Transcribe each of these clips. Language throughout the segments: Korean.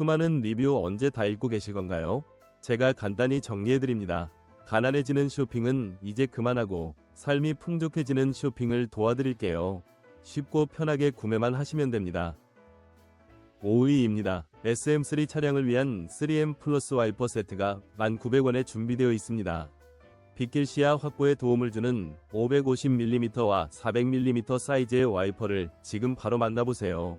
수많은 리뷰 언제 다 읽고 계실 건가요? 제가 간단히 정리해드립니다. 가난해지는 쇼핑은 이제 그만하고 삶이 풍족해지는 쇼핑을 도와드릴게요. 쉽고 편하게 구매만 하시면 됩니다. 5위입니다. SM3 차량을 위한 3M 플러스 와이퍼 세트가 1,900원에 준비되어 있습니다. 빗길 시야 확보에 도움을 주는 550mm와 400mm 사이즈의 와이퍼를 지금 바로 만나보세요.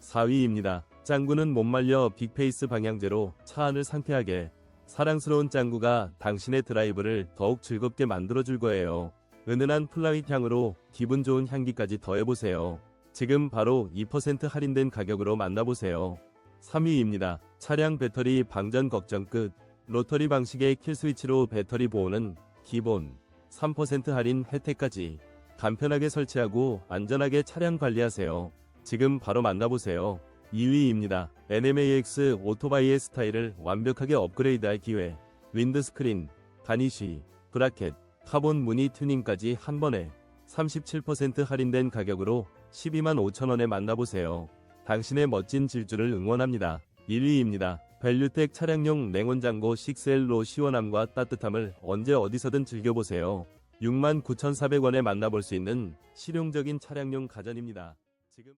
4위입니다. 짱구는 못 말려 빅페이스 방향제로 차 안을 상쾌하게 사랑스러운 짱구가 당신의 드라이브를 더욱 즐겁게 만들어줄 거예요. 은은한 플라윗 향으로 기분 좋은 향기까지 더해보세요. 지금 바로 2% 할인된 가격으로 만나보세요. 3위입니다. 차량 배터리 방전 걱정 끝. 로터리 방식의 킬 스위치로 배터리 보호는 기본 3% 할인 혜택까지 간편하게 설치하고 안전하게 차량 관리하세요. 지금 바로 만나보세요. 2위입니다. NMAX 오토바이의 스타일을 완벽하게 업그레이드할 기회. 윈드스크린, 가니쉬, 브라켓, 카본 무늬 튜닝까지 한 번에 37% 할인된 가격으로 12만 5천원에 만나보세요. 당신의 멋진 질주를 응원합니다. 1위입니다. 밸류텍 차량용 냉온장고 6L로 시원함과 따뜻함을 언제 어디서든 즐겨보세요. 69,400원에 만나볼 수 있는 실용적인 차량용 가전입니다. 지금